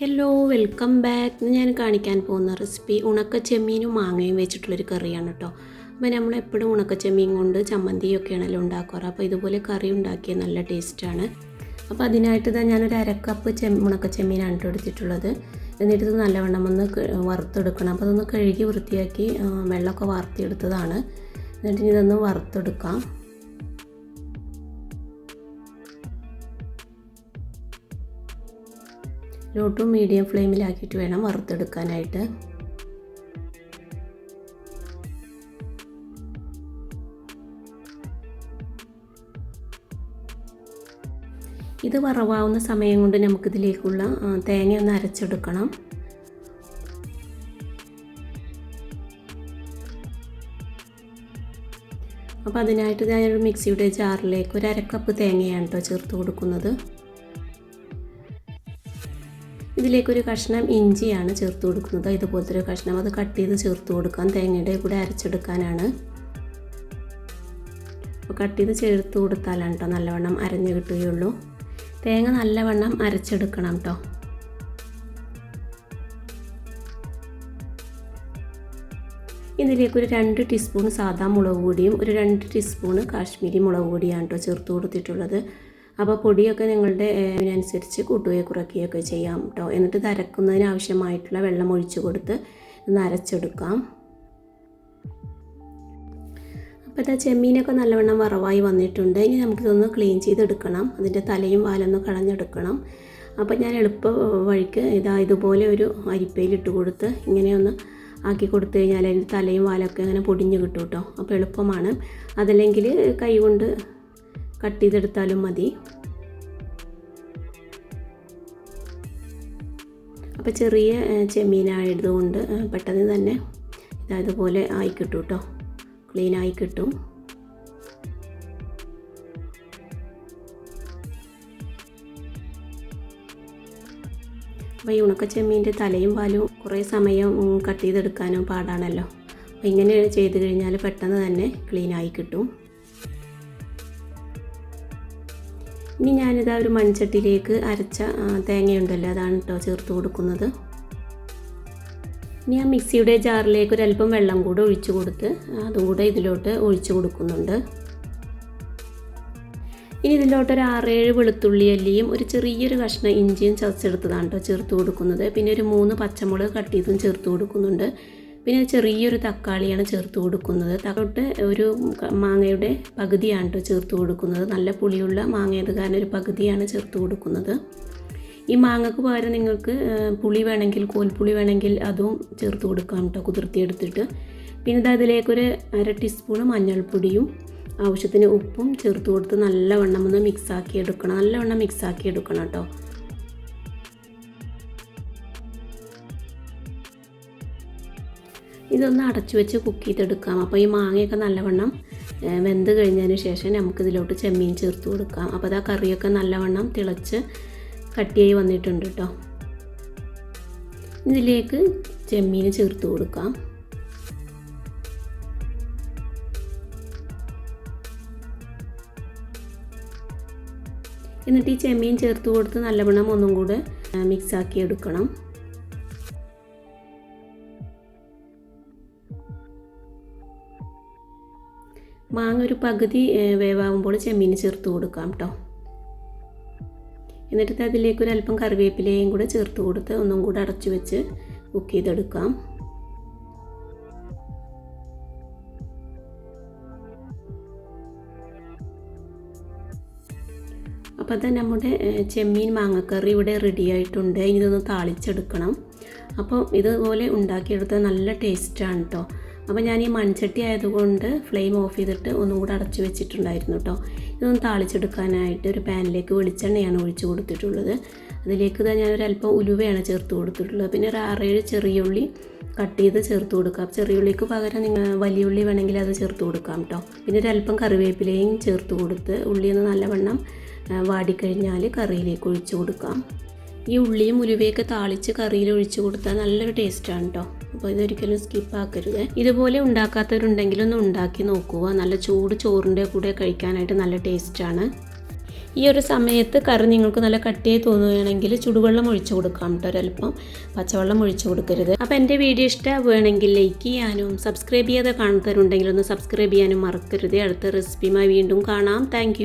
Hello welcome back ഞാൻ കാണിക്കാൻ പോകുന്ന റെസിപ്പി ഉണക്ക ചെമ്മീനും മാങ്ങയും വെച്ചിട്ടുള്ളൊരു കറിയാണ് കേട്ടോ അപ്പോൾ നമ്മൾ എപ്പോഴും ഉണക്ക ചെമ്മീൻ കൊണ്ട് ചമ്മന്തിയൊക്കെയാണല്ലോ ഉണ്ടാക്കാറ്. അപ്പോൾ ഇതുപോലെ കറി ഉണ്ടാക്കിയ നല്ല ടേസ്റ്റാണ് അപ്പോൾ അതിനായിട്ട് ഇതാ ഞാനൊരു അരക്കപ്പ് ചെ ഉണക്ക ചെമ്മീനാണ് കേട്ടോ എടുത്തിട്ടുള്ളത്. എന്നിട്ട് ഇത് നല്ലവണ്ണം ഒന്ന് വറുത്തെടുക്കണം. അപ്പോൾ അതൊന്ന് കഴുകി വൃത്തിയാക്കി വെള്ളമൊക്കെ വാർത്തിയെടുത്തതാണ്. എന്നിട്ട് ഇതൊന്ന് വറുത്തെടുക്കാം. ലോ ടു മീഡിയം ഫ്ലെയിമിലാക്കിയിട്ട് വേണം വറുത്തെടുക്കാനായിട്ട്. ഇത് വറവാവുന്ന സമയം കൊണ്ട് നമുക്കിതിലേക്കുള്ള തേങ്ങ ഒന്ന് അരച്ചെടുക്കണം. അപ്പോൾ അതിനായിട്ട് ഞാനൊരു മിക്സിയുടെ ജാറിലേക്ക് ഒരു അരക്കപ്പ് തേങ്ങയാണ് കേട്ടോ ചേർത്ത് കൊടുക്കുന്നത്. ഇതിലേക്കൊരു കഷ്ണം ഇഞ്ചിയാണ് ചേർത്ത് കൊടുക്കുന്നത്. ഇതുപോലത്തെ ഒരു കഷ്ണം അത് കട്ട് ചെയ്ത് ചേർത്ത് കൊടുക്കാം. തേങ്ങയുടെ കൂടെ അരച്ചെടുക്കാനാണ്. അപ്പോൾ കട്ട് ചെയ്ത് ചേർത്ത് കൊടുത്താലാണ് കേട്ടോ നല്ലവണ്ണം അരഞ്ഞു കിട്ടുകയുള്ളൂ. തേങ്ങ നല്ലവണ്ണം അരച്ചെടുക്കണം കേട്ടോ ഇതിലേക്കൊരു രണ്ട് ടീസ്പൂൺ സാധാ മുളക് പൊടിയും ഒരു രണ്ട് ടീസ്പൂൺ കാശ്മീരി മുളക് പൊടിയാണ് കേട്ടോ ചേർത്ത് കൊടുത്തിട്ടുള്ളത്. അപ്പോൾ പൊടിയൊക്കെ നിങ്ങളുടെ അതിനനുസരിച്ച് കൂട്ടുകയോ കുറയ്ക്കുകയൊക്കെ ചെയ്യാം കേട്ടോ എന്നിട്ട് ഇത് അരക്കുന്നതിന് ആവശ്യമായിട്ടുള്ള വെള്ളം ഒഴിച്ചു കൊടുത്ത് ഒന്ന് അരച്ചെടുക്കാം. അപ്പോൾ ഇതാ ചെമ്മീനൊക്കെ നല്ലവണ്ണം വറവായി വന്നിട്ടുണ്ട്. ഇനി നമുക്കിതൊന്ന് ക്ലീൻ ചെയ്തെടുക്കണം. അതിന്റെ തലയും വാലൊന്ന് കളഞ്ഞെടുക്കണം. അപ്പോൾ ഞാൻ എളുപ്പ വഴിക്ക് ഇതാ ഇതുപോലെ ഒരു അരിപ്പയിലിട്ട് കൊടുത്ത് ഇങ്ങനെയൊന്ന് ആക്കി കൊടുത്തു കഴിഞ്ഞാൽ അതിന്റെ തലയും വാലൊക്കെ അങ്ങനെ പൊടിഞ്ഞ് കിട്ടും കേട്ടോ അപ്പോൾ എളുപ്പമാണ്. അതല്ലെങ്കിൽ കൈ കൊണ്ട് കട്ട് ചെയ്തെടുത്താലും മതി. അപ്പോൾ ചെറിയ ചെമ്മീനായതുകൊണ്ട് പെട്ടെന്ന് തന്നെ ഇതാ ഇതുപോലെ ആയി കിട്ടും കേട്ടോ ക്ലീൻ ആയി കിട്ടും അപ്പോൾ ഈ ഉണക്ക ചെമ്മീന്റെ തലയും പാലും കുറേ സമയം കട്ട് ചെയ്തെടുക്കാനും പാടാണല്ലോ. അപ്പോൾ ഇങ്ങനെ ചെയ്ത് കഴിഞ്ഞാൽ പെട്ടെന്ന് തന്നെ ക്ലീൻ ആയി കിട്ടും. ഇനി ഞാനിതാ ഒരു മൺചട്ടിയിലേക്ക് അരച്ച തേങ്ങയുണ്ടല്ലോ അതാണ് കേട്ടോ ചേർത്ത് കൊടുക്കുന്നത്. ഇനി ആ മിക്സിയുടെ ജാറിലേക്ക് ഒരല്പം വെള്ളം കൂടെ ഒഴിച്ചു കൊടുത്ത് അതും കൂടെ ഇതിലോട്ട് ഒഴിച്ചു കൊടുക്കുന്നുണ്ട്. ഇനി ഇതിലോട്ട് ഒരു ആറേഴ് വെളുത്തുള്ളി അല്ലിയും ഒരു ചെറിയൊരു കഷ്ണം ഇഞ്ചിയും ചതച്ചെടുത്തതാണ് കേട്ടോ ചേർത്ത് കൊടുക്കുന്നത്. പിന്നെ ഒരു മൂന്ന് പച്ചമുളക് കട്ട് ചെയ്തും ചേർത്ത് കൊടുക്കുന്നുണ്ട്. പിന്നെ ചെറിയൊരു തക്കാളിയാണ് ചേർത്ത് കൊടുക്കുന്നത്. തക്കോട്ട് ഒരു മാങ്ങയുടെ പകുതിയാണ് കേട്ടോ ചേർത്ത് കൊടുക്കുന്നത്. നല്ല പുളിയുള്ള മാങ്ങയത് കാരണം ഒരു പകുതിയാണ് ചേർത്ത് കൊടുക്കുന്നത്. ഈ മാങ്ങക്ക് പകരം നിങ്ങൾക്ക് പുളി വേണമെങ്കിൽ കോൽപ്പുളി വേണമെങ്കിൽ അതും ചേർത്ത് കൊടുക്കാം കേട്ടോ കുതിർത്തിയെടുത്തിട്ട് പിന്നെ അതിലേക്കൊരു അര ടീസ്പൂൺ മഞ്ഞൾപ്പൊടിയും ആവശ്യത്തിന് ഉപ്പും ചേർത്ത് കൊടുത്ത് നല്ലവണ്ണം ഒന്ന് മിക്സാക്കി എടുക്കണം. നല്ലവണ്ണം മിക്സാക്കി എടുക്കണം കേട്ടോ. ഇതൊന്ന് അടച്ചു വെച്ച് കുക്ക് ചെയ്തെടുക്കാം. അപ്പോൾ ഈ മാങ്ങയൊക്കെ നല്ലവണ്ണം വെന്ത് കഴിഞ്ഞതിന് ശേഷം നമുക്കിതിലോട്ട് ചെമ്മീൻ ചേർത്ത് കൊടുക്കാം. അപ്പോൾ ആ കറിയൊക്കെ നല്ലവണ്ണം തിളച്ച് കട്ടിയായി വന്നിട്ടുണ്ട് കേട്ടോ ഇതിലേക്ക് ചെമ്മീൻ ചേർത്ത് കൊടുക്കാം. എന്നിട്ട് ഈ ചെമ്മീൻ ചേർത്ത് കൊടുത്ത് നല്ലവണ്ണം ഒന്നും കൂടെ മിക്സാക്കി എടുക്കണം. മാങ്ങ ഒരു പകുതി വേവാകുമ്പോൾ ചെമ്മീൻ ചേർത്ത് കൊടുക്കാം കേട്ടോ എന്നിട്ട് അതിലേക്ക് ഒരു അല്പം കറിവേപ്പിലയും കൂടെ ചേർത്ത് കൊടുത്ത് ഒന്നും കൂടെ അടച്ചു വെച്ച് കുക്ക് ചെയ്തെടുക്കാം. അപ്പോൾ അത് നമ്മുടെ ചെമ്മീൻ മാങ്ങക്കറി ഇവിടെ റെഡി ആയിട്ടുണ്ട്. ഇനി ഇതൊന്ന് താളിച്ചെടുക്കണം. അപ്പോൾ ഇതുപോലെ ഉണ്ടാക്കിയെടുത്ത നല്ല ടേസ്റ്റാണ് കേട്ടോ അപ്പോൾ ഞാൻ ഈ മൺചട്ടി ആയതുകൊണ്ട് ഫ്ലെയിം ഓഫ് ചെയ്തിട്ട് ഒന്നും കൂടെ അടച്ചു വെച്ചിട്ടുണ്ടായിരുന്നു കേട്ടോ ഇതൊന്ന് താളിച്ചെടുക്കാനായിട്ട് ഒരു പാനിലേക്ക് വെളിച്ചെണ്ണയാണ് ഒഴിച്ചു കൊടുത്തിട്ടുള്ളത്. അതിലേക്ക് തന്നെ ഞാനൊരു അല്പം ഉലുവയാണ് ചേർത്ത് കൊടുത്തിട്ടുള്ളത്. പിന്നെ ഒരു ആറേഴ് ചെറിയ ഉള്ളി കട്ട് ചെയ്ത് ചേർത്ത് കൊടുക്കാം. ചെറിയ ഉള്ളിക്ക് പകരം നിങ്ങൾ വലിയ ഉള്ളി വേണമെങ്കിൽ അത് ചേർത്ത് കൊടുക്കാം കേട്ടോ പിന്നെ ഒരു അല്പം കറിവേപ്പിലയും ചേർത്ത് കൊടുത്ത് ഉള്ളിയൊന്ന് നല്ലവണ്ണം വാടിക്കഴിഞ്ഞാൽ കറിയിലേക്ക് ഒഴിച്ചു കൊടുക്കാം. ഈ ഉള്ളിയും ഉലുവയൊക്കെ താളിച്ച് കറിയിൽ ഒഴിച്ചു കൊടുത്താൽ നല്ലൊരു ടേസ്റ്റാണ് കേട്ടോ അപ്പോൾ ഇതൊരിക്കലും സ്കിപ്പ് ആക്കരുത്. ഇതുപോലെ ഉണ്ടാക്കാത്തവരുണ്ടെങ്കിൽ ഒന്ന് ഉണ്ടാക്കി നോക്കുക. നല്ല ചൂട് ചോറിന്റെ കൂടെ കഴിക്കാനായിട്ട് നല്ല ടേസ്റ്റാണ് ഈ ഒരു സമയത്ത് കറി നിങ്ങൾക്ക് നല്ല കട്ടിയായി തോന്നുകയാണെങ്കിൽ ചുടുവെള്ളം ഒഴിച്ചു കൊടുക്കാം കേട്ടോ ഒരല്പം. പച്ചവെള്ളം ഒഴിച്ചു കൊടുക്കരുത്. അപ്പോൾ എന്റെ വീഡിയോ ഇഷ്ടമാവുകയാണെങ്കിൽ ലൈക്ക് ചെയ്യാനും സബ്സ്ക്രൈബ് ചെയ്യാതെ കാണുന്നവരുണ്ടെങ്കിൽ ഒന്ന് സബ്സ്ക്രൈബ് ചെയ്യാനും മറക്കരുത്. അടുത്ത റെസിപ്പിയുമായി വീണ്ടും കാണാം. താങ്ക്